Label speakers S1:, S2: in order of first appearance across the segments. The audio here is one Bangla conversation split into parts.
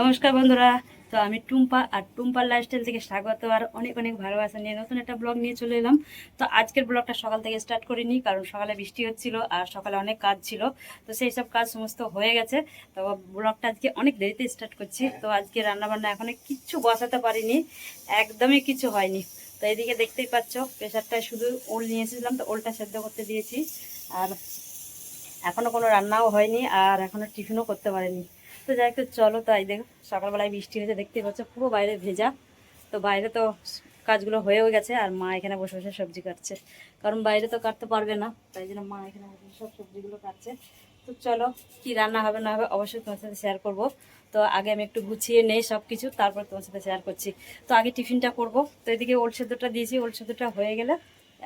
S1: নমস্কার বন্ধুরা। তো আমি টুম্পা, আর টুম্পার লাইফস্টাইল থেকে স্বাগত, আর অনেক অনেক ভালোবাসা নিয়ে নতুন একটা ব্লগ নিয়ে চলে এলাম। তো আজকের ব্লগটা সকাল থেকে স্টার্ট করিনি, কারণ সকালে বৃষ্টি হচ্ছিল আর সকালে অনেক কাজ ছিল। তো সেই সব কাজ সমস্ত হয়ে গেছে। তো ব্লগটা আজকে অনেক দেরিতে স্টার্ট করছি। তো আজকে রান্নাবান্না এখনও কিচ্ছু বসাতে পারিনি, একদমই কিছু হয়নি। তো এদিকে দেখতেই পাচ্ছ প্রেশারটায় শুধু ওল নিয়ে এসেছিলাম, তো ওলটা সেদ্ধ করতে দিয়েছি। আর এখনও কোনো রান্নাও হয়নি, আর এখনও টিফিনও করতে পারিনি। তো যাই একটু চলো তাই দেখো, সকালবেলায় বৃষ্টি হয়েছে দেখতেই পাচ্ছ, পুরো বাইরে ভেজা। তো বাইরে তো কাজগুলো হয়েও গেছে, আর মা এখানে বসে বসে সবজি কাটছে। কারণ বাইরে তো কাটতে পারবে না, তাই জন্য মা এখানে বসে সব সবজিগুলো কাটছে। তো চলো, কি রান্না হবে না হবে অবশ্যই তোমার সাথে শেয়ার করব। তো আগে আমি একটু গুছিয়ে নেই সব কিছু তারপর তোমার সাথে শেয়ার করছি। তো আগে টিফিনটা করব, তো এদিকে ওল সেদ্ধটা দিয়েছি, ওল সেদ্ধটা হয়ে গেলে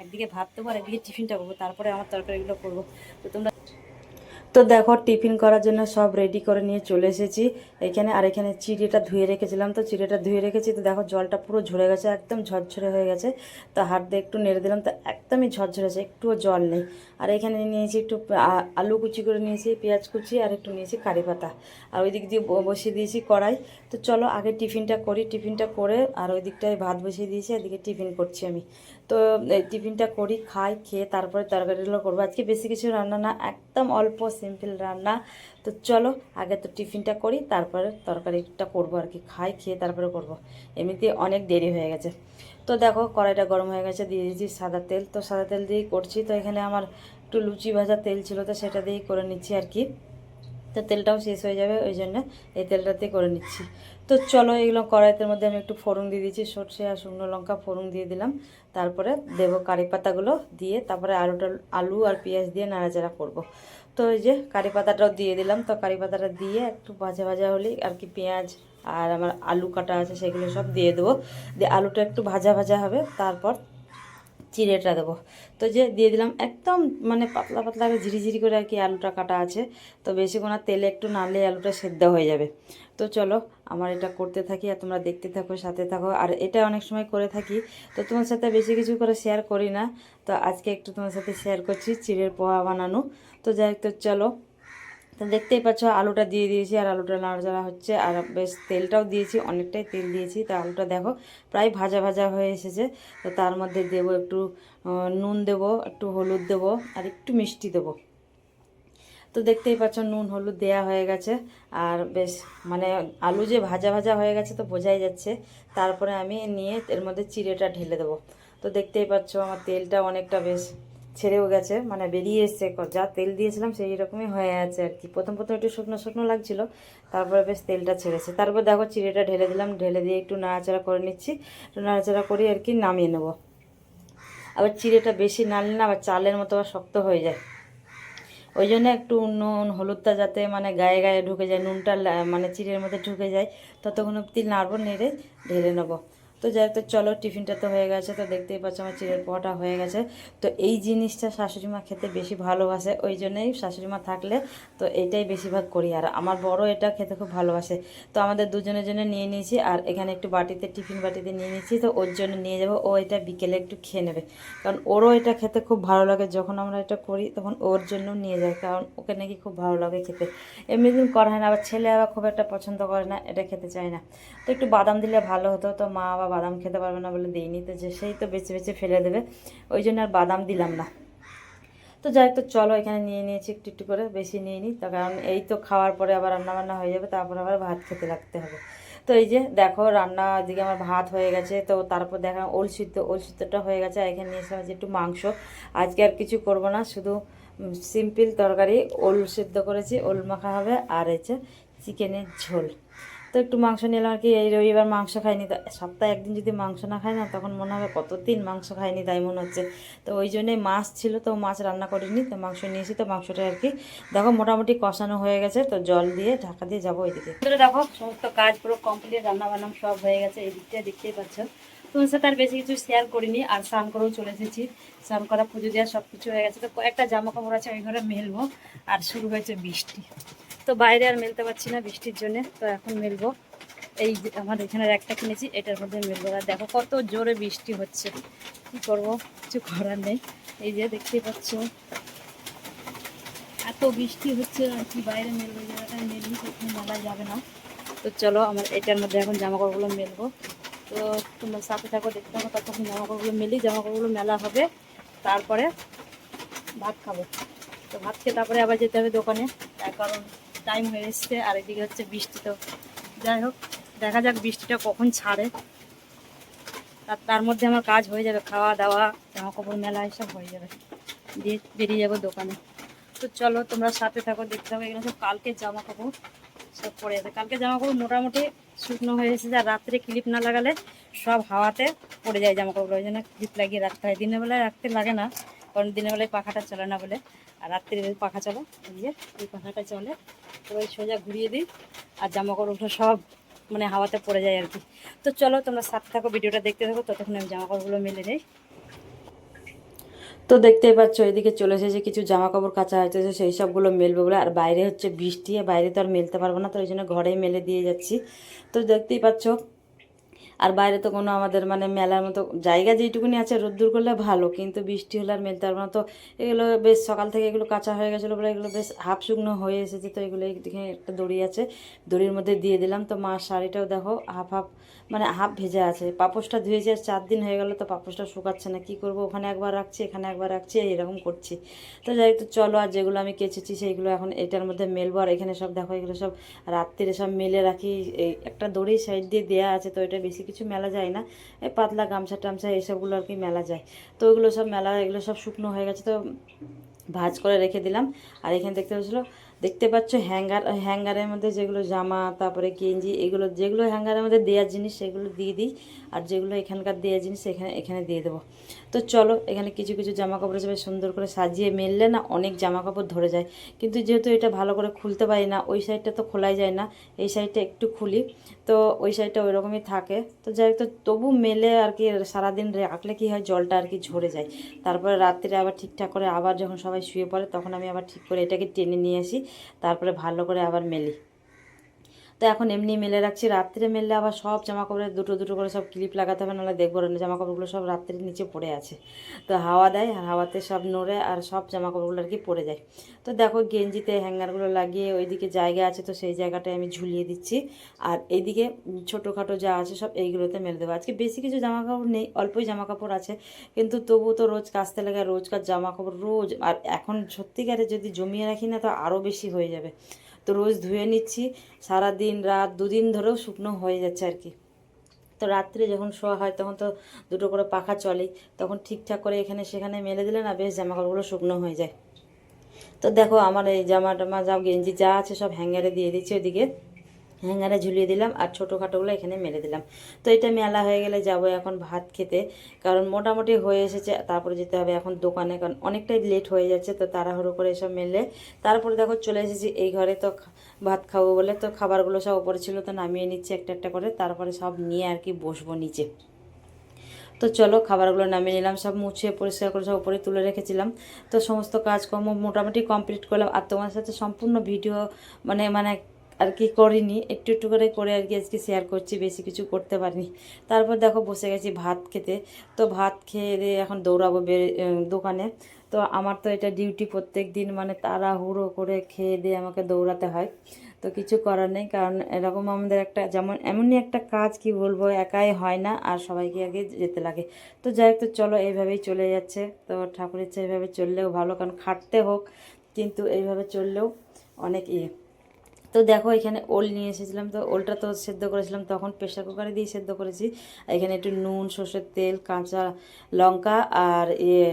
S1: একদিকে ভাত দেবো, আর একদিকে টিফিনটা করব, তারপরে আমার তরকারিগুলো করব। তো তোমরা তো দেখো টিফিন করার জন্য সব রেডি করে নিয়ে চলে এসেছি। এখানে আর এখানে চিড়েটা ধুয়ে রেখেছিলাম। তো চিড়েটা ধুয়ে রেখেছি, তো দেখো জলটা পুরো ঝরে গেছে, একদম ঝরঝরে হয়ে গেছে। তো হাত দিয়ে একটু নেড়ে দিলাম, তো একদমই ঝরঝরে আছে, একটুও জল নেই। আর এখানে নিয়েছি একটু আলু কুচি করে নিয়েছি, পেঁয়াজ কুচি, আর একটু নিয়েছি কারি পাতা। আর ওই দিক দিয়ে বসিয়ে দিয়েছি কড়াই। তো চলো আগে টিফিনটা করি, টিফিনটা করে আর ওই দিকটায় ভাত বসিয়ে দিয়েছি, এদিকে টিফিন করছি আমি। তো টিফিনটা করি, খাই, খেয়ে তারপরে তরকারিগুলো করব। আজকে বেশি কিছু রান্না না, একদম অল্প, সিম্পল রান্না। তো চলো, আগে তো টিফিনটা করি, তারপরে তরকারিটা করব আর কি। খাই, খেয়ে তারপরে করব। এমনিতে অনেক দেরি হয়ে গেছে। তো দেখো, কড়াইটা গরম হয়ে গেছে, দিয়ে দিয়েছি সাদা তেল। তো সাদা তেল দিয়েই করছি। তো এখানে আমার একটু লুচি ভাজা তেল ছিল, তো সেটা দিয়েই করে নিচ্ছি আর কি। তো তেলটাও শেষ হয়ে যাবে, ওই জন্য এই তেলটাতে করে নিচ্ছি। তো চলো এগুলো কড়াইতের মধ্যে আমি একটু ফোড়ন দিয়ে দিয়েছি, সর্ষে আর শুকনো লঙ্কা ফোড়ন দিয়ে দিলাম। তারপরে দেবো কারি পাতাগুলো দিয়ে, তারপরে আলুটা, আলু আর পেঁয়াজ দিয়ে নাড়াচাড়া করব। তো এই যে কারি পাতাটাও দিয়ে দিলাম। তো কারি পাতাটা দিয়ে একটু ভাজা ভাজা হলেই আর কি পেঁয়াজ আর আমার আলু কাটা আছে সেগুলো সব দিয়ে দেবো। দিয়ে আলুটা একটু ভাজা ভাজা হবে, তারপর চিড়েটা দেবো। তো যে দিয়ে দিলাম একদম মানে পাতলা পাতলা ঝিরিঝিরি করে আর কি আলুটা কাটা আছে। তো বেশিক্ষণ তেলে একটু নাড়লে আলুটা সেদ্ধ হয়ে যাবে। তো চলো আমার এটা করতে থাকি আর তোমরা দেখতে থাকো, সাথে থাকো। আর এটা অনেক সময় করে থাকি, তো তোমার সাথে বেশি কিছু করে শেয়ার করি না। তো আজকে একটু তোমার সাথে শেয়ার করছি, চিড়ের পোহা বানানো। তো যাই তো চলো। তো দেখতেই পাচ্ছ, আলুটা দিয়ে দিয়েছি, আর আলুটা নাড়াচাড়া হচ্ছে, আর বেশ তেলটাও দিয়েছি, অনেকটাই তেল দিয়েছি। তো আলুটা দেখো, প্রায় ভাজা ভাজা হয়ে এসেছে। তো তার মধ্যে দেবো একটু নুন দেবো, একটু হলুদ দেবো, আর একটু মিষ্টি দেবো। তো দেখতেই পাচ্ছ, নুন হলুদ দেয়া হয়ে গেছে, আর বেশ মানে আলু যে ভাজা ভাজা হয়ে গেছে তো বোঝাই যাচ্ছে। তারপরে আমি নিয়ে এর মধ্যে চিড়েটা ঢেলে দেবো। তো দেখতেই পাচ্ছ, আমার তেলটা অনেকটা বেশ ছেড়েও গেছে মানে বেরিয়ে এসছে যা তেল দিয়েছিলাম সেই রকমই হয়ে আছে আর কি। প্রথম প্রথম একটু শুকনো শুকনো লাগছিল, তারপরে বেশ তেলটা ছেড়েছে। তারপর দেখো চিড়েটা ঢেলে দিলাম, ঢেলে দিয়ে একটু নাড়াচাড়া করে নিচ্ছি, একটু নাড়াচাড়া করে আর কি নামিয়ে নেব। আবার চিড়েটা বেশি নাড়লে না আবার চালের মতো আবার শক্ত হয়ে যায়। ওই জন্য একটু নুন, হলুদটা যাতে মানে গায়ে গায়ে ঢুকে যায়, নুনটা মানে চিড়ের মধ্যে ঢুকে যায়, ততক্ষণ অব্দি নাড়বো, নেড়ে ঢেলে নেব। তো যাই হোক, তো চলো, টিফিনটা তো হয়ে গেছে, তো দেখতেই পাচ্ছ আমার চিড়ের পোহাটা হয়ে গেছে। তো এই জিনিসটা শাশুড়ি মা খেতে বেশি ভালোবাসে, ওই জন্যই শাশুড়ি মা থাকলে তো এটাই বেশিরভাগ করি। আর আমার বড় এটা খেতে খুব ভালোবাসে। তো আমাদের দুজনের জন্য নিয়ে নিয়েছি, আর এখানে একটু বাটিতে, টিফিন বাটিতে নিয়ে নিয়েছি, তো ওর জন্য নিয়ে যাব, ও এটা বিকেলে একটু খেয়ে নেবে। কারণ ওরও এটা খেতে খুব ভালো লাগে, যখন আমরা এটা করি, তখন ওর জন্য নিয়ে যায়, কারণ ওকে নাকি খুব ভালো লাগে খেতে। এমনি দিন করা হয় না, আবার ছেলে আবার খুব একটা পছন্দ করে না, এটা খেতে চায় না। তো একটু বাদাম দিলে ভালো হতো, তো মা আবার বাদাম খেতে পারবে না বলে দিইনি, তো যে সেই তো বেছে বেছে ফেলে দেবে। ওই জন্য আর বাদাম দিলাম না। তো যাই তো চলো এখানে নিয়ে নিয়েছি একটু একটু করে, বেশি নিয়ে নিই তো কারণ এই তো খাওয়ার পরে আবার রান্না বান্না হয়ে যাবে, তারপর আবার ভাত খেতে লাগতে হবে। তো এই যে দেখো, রান্না দিকে আমার ভাত হয়ে গেছে, তো তারপর দেখা ওল সিদ্ধ, ওল সিদ্ধটা হয়ে গেছে এখানে নিয়ে যে একটু মাংস। আজকে আর কিছু করব না, শুধু সিম্পল তরকারি, ওল সিদ্ধ করেছি, ওল মাখা হবে, আর হচ্ছে চিকেনের ঝোল। তো একটু মাংস নিলাম আর কি, এই রবিবার মাংস খাইনি। তো সপ্তাহে একদিন যদি মাংস না খাই না, তখন মনে হবে কতদিন মাংস খাইনি, তাই মনে হচ্ছে। তো ওই জন্যই মাছ ছিল, তো মাছ রান্না করিনি, তো মাংস নিয়েছি তো মাংসটা আর কি, দেখো মোটামুটি কষানো হয়ে গেছে, তো জল দিয়ে ঢাকা দিয়ে যাব ওইদিকে। দেখো, সমস্ত কাজ পুরো কমপ্লিট রান্না বান্না সব হয়ে গেছে এই দিকটা দেখতেই পাচ্ছ। তোমার সাথে আর বেশি কিছু শেয়ার করিনি, আর স্নান করেও চলে এসেছি। স্নান করা, পুজো দেওয়া সব কিছু হয়ে গেছে, তো কয়েকটা জামা কাপড় আছে, ওই ঘরে মেলবো, আর শুরু হয়েছে বৃষ্টি। তো বাইরে আর মেলতে পারছি না বৃষ্টির জন্য, তো এখন মেলবো। এই আমার এখানে একটা কিনেছি, এটার মধ্যে মেলবো। আর দেখো কত জোরে বৃষ্টি হচ্ছে। কি করব? কিছু করার নেই। এই যে দেখতেই পাচ্ছ। এত বৃষ্টি হচ্ছে, আর কি বাইরে মেলবো, এই জায়গাটায় মেলবি সেখানে মেলা যাবে না। তো চলো, আমার এটার মধ্যে এখন জামা কাপড়গুলো মেলবো। তো তোমরা সাথে থাকো, দেখতে থাকো, ততক্ষণ জামা কাপড়গুলো মেলি জামা কাপড়গুলো মেলা হবে। তারপরে ভাত খাব। তো ভাত খেয়ে তারপরে আবার যেতে হবে দোকানে, তার কারণ টাইম হয়ে এসছে, আর এদিকে হচ্ছে বৃষ্টি তো। যাই হোক, দেখা যাক বৃষ্টিটা কখন ছাড়ে। তার তার মধ্যে আমার কাজ হয়ে যাবে, খাওয়া দাওয়া জামা কাপড় মেলা, এসব হয়ে যাবে। দিয়ে বেরিয়ে যাব দোকানে। তো চলো, তোমরা সাথে থাকো, দেখতে হবে এগুলো সব কালকে জামা কাপড় সব পড়ে যাবে কালকে জামা কাপড় মোটামুটি শুকনো হয়ে এসেছে, আর রাত্রে ক্লিপ না লাগালে সব হাওয়াতে পড়ে যায় জামা কাপড় ওই জন্য ক্লিপ লাগিয়ে রাখতে হয়। দিনের বেলায় রাখতে লাগে না, কারণ দিনের বেলায় পাখাটা চলে না বলে। আর রাত্রে পাখা চলে, এই যে, এই পাখাটা চলে। ওই সোজা ঘুরিয়ে দিই, আর জামা কাপড়গুলো সব মানে হাওয়াতে পড়ে যায় আর কি। তো চলো, তোমরা সাথে থাকো, ভিডিওটা দেখতে থাকো, ততক্ষণ আমি জামা কাপড়গুলো মেলে নেই। তো দেখতেই পাচ্ছ, এদিকে চলে এসেছে কিছু জামা কাপড় কাঁচা হয়েছে সেই সবগুলো মেলবে বলে। আর বাইরে হচ্ছে বৃষ্টি বাইরে তো আর মেলতে পারব না, তো ওই জন্য ঘরেই মেলে দিয়ে যাচ্ছি। তো দেখতেই পাচ্ছ আর বাইরে তো কোনো আমাদের মানে মেলার মতো জায়গা যেইটুকুনি আছে রোদ্দুর করলে ভালো, কিন্তু বৃষ্টি হলে আর মেলতে পারব না। তো এগুলো বেশ সকাল থেকে এগুলো কাঁচা হয়ে গেছিল বলে এগুলো বেশ হাফ শুকনো হয়ে এসেছে, তো এগুলো দেখে একটা দড়ি আছে, দড়ির মধ্যে দিয়ে দিলাম। তো মার শাড়িটাও দেখো, হাফ হাফ মানে হাফ ভেজে আছে, পাপোশটা ধুয়েছি আর চার দিন হয়ে গেলো তো পাপোশটা শুকাচ্ছে না, কি করব? ওখানে একবার রাখছি, এখানে একবার রাখছি এরকম করছি। তো যাই তো চলো আর যেগুলো আমি কেচেছি সেইগুলো এখন এটার মধ্যে মেলবো। আর এখানে সব দেখো, এগুলো সব রাত্রিরে সব মেলে রাখি, এই একটা দড়ি সাইড দিয়ে দেওয়া আছে, তো এটা বেশি কিছু মেলা যায় না। এই পাতলা গামছা টামছা এইসবগুলো আর কি মেলা যায়। তো ওইগুলো সব মেলা, এগুলো সব শুকনো হয়ে গেছে তো ভাজ করে রেখে দিলাম। আর এখানে দেখতে পাচ্ছিলো দেখতে পাচ্ছ হ্যাঙ্গার, হ্যাঙ্গারের মধ্যে যেগুলো জামা, তারপরে গেঞ্জি, এগুলো, যেগুলো হ্যাঙ্গারের মধ্যে দেওয়ার জিনিস সেগুলো দিয়ে দিই। আর যেগুলো এখানকার দেওয়ার জিনিস এখানে এখানে দিয়ে দেবো। তো চলো, এখানে কিছু কিছু জামা কাপড় হিসেবে সুন্দর করে সাজিয়ে মেললে না অনেক জামা কাপড় ধরে যায়। কিন্তু যেহেতু এটা ভালো করে খুলতে পারি না, ওই সাইডটা তো খোলাই যায় না, এই সাইডটা একটু খুলি। তো ওই সাইডটা ওই রকমই থাকে। তো যাই হোক, তো তবু মেলে আর কি, সারাদিন রাখলে কি হয়, জলটা আর কি ঝরে যায়। তারপরে রাত্রে আবার ঠিকঠাক করে আবার যখন সবাই শুয়ে পড়ে, তখন আমি আবার ঠিক করে এটাকে টেনে নিয়ে আসি। তারপরে ভালো করে আবার মেলি। তো এখন এমনি মেলে রাখছি। রাত্রে মেললে আবার সব জামা কাপড়ে দুটো দুটো করে সব ক্লিপ লাগাতে হবে, নাহলে দেখব না জামা কাপড়গুলো সব রাত্রির নিচে পড়ে আছে। তো হাওয়া দেয়, আর হাওয়াতে সব নড়ে আর সব জামা কাপড়গুলো আর কি পড়ে যায়। তো দেখো গেঞ্জিতে হ্যাঙ্গারগুলো লাগিয়ে ওইদিকে জায়গা আছে, তো সেই জায়গাটায় আমি ঝুলিয়ে দিচ্ছি। আর এইদিকে ছোটোখাটো যা আছে সব এইগুলোতে মেলে দেবো। আজকে বেশি কিছু জামা কাপড় নেই, অল্পই জামা কাপড় আছে। কিন্তু তবু তো রোজ কাচতে লাগে রোজকার জামা কাপড় রোজ, আর এখন সত্যিকারে যদি জমিয়ে রাখি না, তো আরও বেশি হয়ে যাবে। তো রোজ ধুয়ে নিচ্ছি। সারা দিন রাত দুদিন ধরেও শুকনো হয়ে যাচ্ছে আর কি। তো রাত্রে যখন শোয়া হয় তখন তো দুটো করে পাখা চলে তখন ঠিকঠাক করে এখানে সেখানে মেলে দিলে না বেশ জামা কাপড়গুলো শুকনো হয়ে যায়। তো দেখো আমার এই জামা টামা যা গেঞ্জি যা আছে সব হ্যাঙ্গারে দিয়ে দিচ্ছি ওইদিকে হ্যাঙ্গারে ঝুলিয়ে দিলাম আর ছোটোখাটোগুলো এখানে মেরে দিলাম। তো এটা মেলা হয়ে গেলে যাব এখন ভাত খেতে, কারণ মোটামুটি হয়ে এসেছে, তারপরে যেতে হবে এখন দোকানে, কারণ অনেকটাই লেট হয়ে যাচ্ছে, তো তাড়াহুড়ো করে এসব মেলে। তারপরে দেখো চলে এসেছি, এই ঘরে তো ভাত খাব বলে, তো খাবারগুলো সব উপরে ছিল, তো নামিয়ে নিচ্ছি একটা একটা করে, তারপরে সব নিয়ে আর কি বসবো নিচে। তো চলো খাবারগুলো নামিয়ে নিলাম, সব মুছে পরিষ্কার করে সব উপরে তুলে রেখেছিলাম। তো সমস্ত কাজকর্ম মোটামুটি কমপ্লিট করলাম, আর তোমার সাথে সম্পূর্ণ ভিডিও মানে মানে আর কি করিনি, একটু একটু করে করে আর কি আজকে শেয়ার করছি, বেশি কিছু করতে পারিনি। তারপর দেখো বসে গেছি ভাত খেতে। তো ভাত খেয়ে এখন দৌড়াবো দোকানে। তো আমার তো এটা ডিউটি প্রত্যেক দিন মানে তাড়াহুড়ো করে খেয়ে দিয়ে আমাকে দৌড়াতে হয়। তো কিছু করার নেই, কারণ এরকম আমাদের একটা, যেমন এমনই একটা কাজ কি বলব, একাই হয় না, আর সবাইকে আগে যেতে লাগে। তো যাই হোক, তো চলো এইভাবেই চলে যাচ্ছে। তো ঠাকুর ইচ্ছা এইভাবে চললেও ভালো, কারণ খাটতে হোক, কিন্তু এইভাবে চললেও অনেক ইয়ে। তো দেখো, এখানে ওল নিয়ে এসেছিলাম। তো ওলটা তো সেদ্ধ করেছিলাম, তখন প্রেশার কুকারে দিয়ে সেদ্ধ করেছি। এখানে একটু নুন, সর্ষের তেল, কাঁচা লঙ্কা আর ইয়ে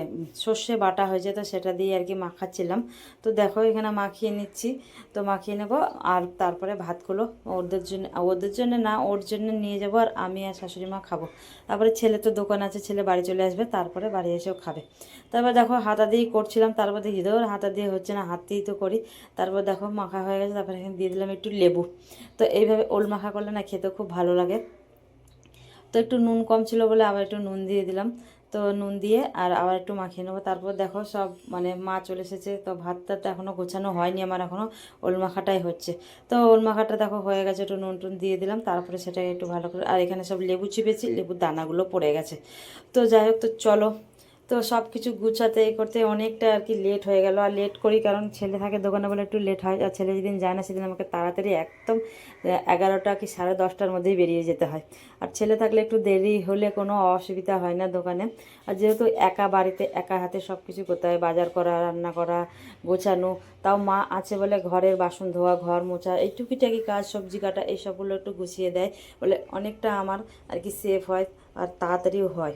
S1: সর্ষে বাটা হয়েছে, তো সেটা দিয়ে আর কি মাখাচ্ছিলাম। তো দেখো, এখানে মাখিয়ে নিচ্ছি। তো মাখিয়ে নেব আর তারপরে ভাতগুলো ওদের জন্য ওদের জন্য না, ওর জন্য নিয়ে যাব আর আমি আর শাশুড়ি মা খাব। তারপরে ছেলে তো দোকান আছে, ছেলে বাড়ি চলে আসবে, তারপরে বাড়ি এসেও খাবে। তারপর দেখো, হাতা দিয়েই করছিলাম তারপর দেখি ধর হাতা দিয়ে হচ্ছে না, হাত দিয়েই তো করি। তারপর দেখো, মাখা হয়ে গেছে, তারপরে এখানে দিয়ে দিলাম একটু লেবু। তো এইভাবে ওল মাখা করলে না খেতে খুব ভালো লাগে। তো একটু নুন কম ছিল বলে আবার একটু নুন দিয়ে দিলাম। তো নুন দিয়ে আর আবার একটু মাখিয়ে নেব। তারপর দেখো সব মানে মা চলে এসেছে। তো ভাতটা তো এখনও গোছানো হয়নি আমার এখনও ওল মাখাটাই হচ্ছে। তো ওল মাখাটা দেখো হয়ে গেছে। একটু নুন টুন দিয়ে দিলাম। তারপরে সেটাকে একটু ভালো করে আর এখানে সব লেবু চিপেছি। লেবুর দানাগুলো পড়ে গেছে। তো যাই হোক, তো চলো। তো সব কিছু গুছাতে করতে অনেকটা আর কি লেট হয়ে গেল। আর লেট করি কারণ ছেলে থাকে দোকানে বলে একটু লেট হয়। আর ছেলে যেদিন যায় না সেদিন আমাকে তাড়াতাড়ি একদম এগারোটা কি সাড়ে দশটার মধ্যেই বেরিয়ে যেতে হয়। আর ছেলে থাকলে একটু দেরি হলে কোনো অসুবিধা হয় না দোকানে। আর যেহেতু একা বাড়িতে একা হাতে সব কিছু করতে হয়, বাজার করা, রান্না করা, গোছানো, তাও মা আছে বলে ঘরের বাসন ধোয়া, ঘর মোছা এই টুকিটাকি কাজ, সবজি কাটা এই সবগুলো একটু গুছিয়ে দেয় বলে অনেকটা আমার আর কি সেফ হয় আর তাড়াতাড়িও হয়।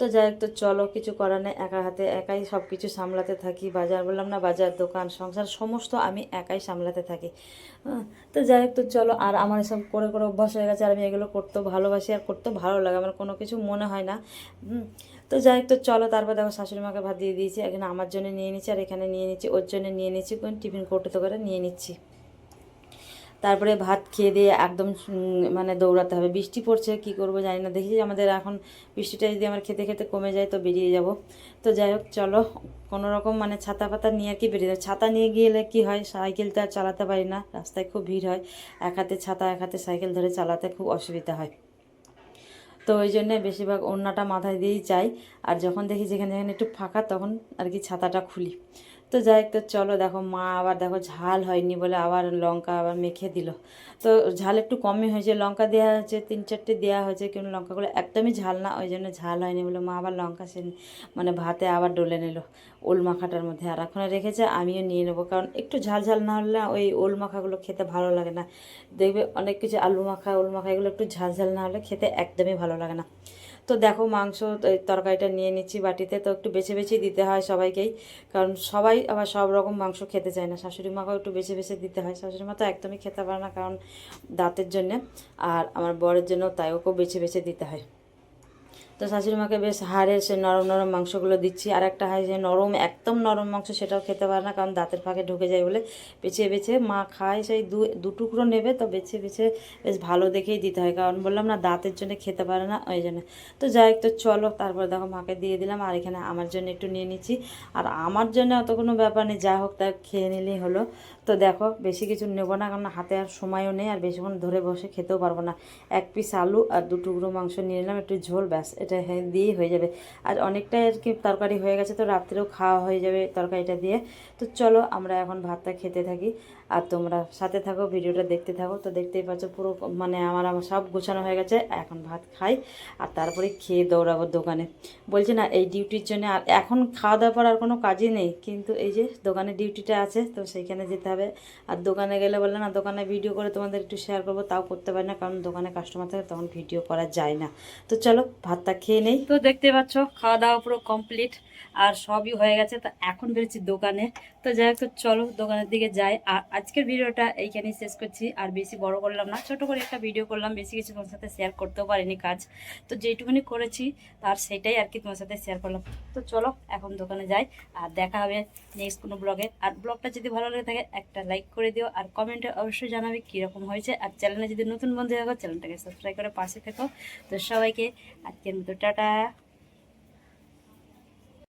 S1: তো যাই তো চলো, কিছু করার নেই, একা হাতে একাই সব কিছু সামলাতে থাকি। বাজার বললাম না, বাজার, দোকান, সংসার, সমস্ত আমি একাই সামলাতে থাকি। তো যাই তো চলো, আর আমার এসব করে করে অভ্যাস হয়ে গেছে, আর আমি এগুলো করতেও ভালোবাসি আর করতেও ভালো লাগে, আমার কোনো কিছু মনে হয় না। তো যাই তো চলো, তারপর দেখো, শাশুড়ি মাকে ভাত দিয়ে দিয়েছি, এখানে আমার জন্য নিয়ে নিচ্ছি, আর এখানে নিয়ে নিচ্ছি, ওর জন্য নিয়ে নিচ্ছি, কোন টিফিন কৌটোতে করে নিয়ে নিচ্ছি। তারপরে ভাত খেয়ে দিয়ে একদম মানে দৌড়াতে হবে। বৃষ্টি পড়ছে, কি করব জানি না। দেখি আমাদের এখন বৃষ্টিটা যদি আমার খেতে খেতে কমে যায় তো বেরিয়ে যাব। তো যাই হোক, চলো। কোনো রকম মানে ছাতা পাতা নিয়ে আর কি বেরিয়ে যাব। ছাতা নিয়ে গেলে কি হয়? সাইকেলটা আর চালাতে পারি না। রাস্তায় খুব ভিড় হয়। এক হাতে ছাতা, এক হাতে সাইকেল ধরে চালাতে খুব অসুবিধা হয়। তো ওই জন্যে বেশিরভাগ ওড়নাটা মাথায় দিয়েই চাই আর যখন দেখি যেখানে যেখানে একটু ফাঁকা, তখন আর কি ছাতাটা খুলি। তো যাই তো চলো দেখো, মা আবার দেখো ঝাল হয়নি বলে আবার লঙ্কা আবার মেখে দিল। তো ঝাল একটু কমই হয়েছে, লঙ্কা দেওয়া হয়েছে, তিন চারটে দেওয়া হয়েছে, কিন্তু লঙ্কাগুলো একদমই ঝাল না, ওই জন্য ঝাল হয়নি বলে মা আবার লঙ্কা সে মানে ভাতে আবার ডলে নিল ওল মাখাটার মধ্যে। আর এখন রেখেছে, আমিও নিয়ে নেব, কারণ একটু ঝাল ঝাল না হলে ওই ওল মাখাগুলো খেতে ভালো লাগে না। দেখবে অনেক কিছু আলু মাখা, ওল মাখা, এগুলো একটু ঝাল ঝাল না হলে খেতে একদমই ভালো লাগে না। তো দেখো মাংস তরকারিটা নিয়ে নিচ্ছি বাটিতে, তো একটু বেছে বেছে দিতে হয় সবাইকেই। কারণ সবাই আবার সব রকম মাংস খেতে চায় না। শাশুড়ি মাকেও একটু বেছে বেছে দিতে হয়। শাশুড়ি মা তো একদমই খেতে পারে না কারণ দাঁতের জন্যে। আর আমার বরের জন্য তাই, ওকেও বেছে বেছে দিতে হয়। তো শাশুড়ি মাকে বেশ হাড়ে সে নরম নরম মাংসগুলো দিচ্ছি। আর একটা হয় যে নরম, একদম নরম মাংস সেটাও খেতে পারে না, কারণ দাঁতের ফাঁকে ঢুকে যায় বলে বেছে বেছে মা খায়, সেই দু দু টুকরো নেবে তো বেছে বেছে বেশ ভালো দেখেই দিতে হয়। কারণ বললাম না, দাঁতের জন্য খেতে পারে না, ওই জন্য। তো যাই তো চলো, তারপর দেখো মাকে দিয়ে দিলাম, আর এখানে আমার জন্য একটু নিয়ে নিচ্ছি। আর আমার জন্য অত কোনো ব্যাপার নেই, যা হোক তা খেয়ে নিলেই হলো। তো দেখো, বেশি কিছু নেব না, কারণ হাতে আর সময়ও নেই, আর বেশিক্ষণ ধরে বসে খেতেও পারব না। এক পিস আলু আর দু টুকরো মাংস নিয়ে নিলাম, একটু ঝোল ব্যাস এটা হ্যাঁ দিয়েই হয়ে যাবে। আর অনেকটাই আর কি তরকারি হয়ে গেছে তো রাত্রেও খাওয়া হয়ে যাবে তরকারিটা দিয়ে। তো চলো আমরা এখন ভাতটা খেতে থাকি। আর তোমরা সাথে থাকো, ভিডিওটা দেখতে থাকো। তো দেখতেই পাচ্ছ পুরো মানে আমার আমার সব গোছানো হয়ে গেছে। এখন ভাত খাই আর তারপরে খেয়ে দৌড়াবো দোকানে। বলছি না, এই ডিউটির জন্য আর এখন খাওয়া দাওয়া পর আর কোনো কাজই নেই। কিন্তু এই যে দোকানে ডিউটিটা আছে, তো সেইখানে যেতে হবে। আর দোকানে গেলে বললে না, দোকানে ভিডিও করে তোমাদের একটু শেয়ার করব, তাও করতে পারি না। কারণ দোকানে কাস্টমার থাকে, তখন ভিডিও করা যায় না। তো চলো, ভাতটা খেয়ে নেই। তো দেখতে পাচ্ছ, খাওয়া দাওয়া পুরো কমপ্লিট আর সবই হয়ে গেছে, তো এখন বেরোচ্ছি দোকানে। তো যাই হোক চলো দোকানের দিকে যাই। আর আজকের ভিডিওটা এইখানেই শেষ করছি, আর বেশি বড় করলাম না, ছোট করে একটা ভিডিও করলাম, বেশি কিছু তোমার সাথে শেয়ার করতেও পারিনি কাজ। তো যেইটুকুনি করেছি, তার সেটাই আর কি তোমার সাথে শেয়ার করলাম। তো চলো এখন দোকানে যাই, আর দেখা হবে নেক্সট কোনো ব্লগে আর ব্লগটা যদি ভালো লেগে থাকে, একটা লাইক করে দিও, আর কমেন্টে অবশ্যই জানাবে কীরকম হয়েছে। আর চ্যানেলে যদি নতুন বন্ধু থাকো চ্যানেলটাকে সাবস্ক্রাইব করে পাশে থেকো। তো সবাইকে আজকের মতো, টাটা।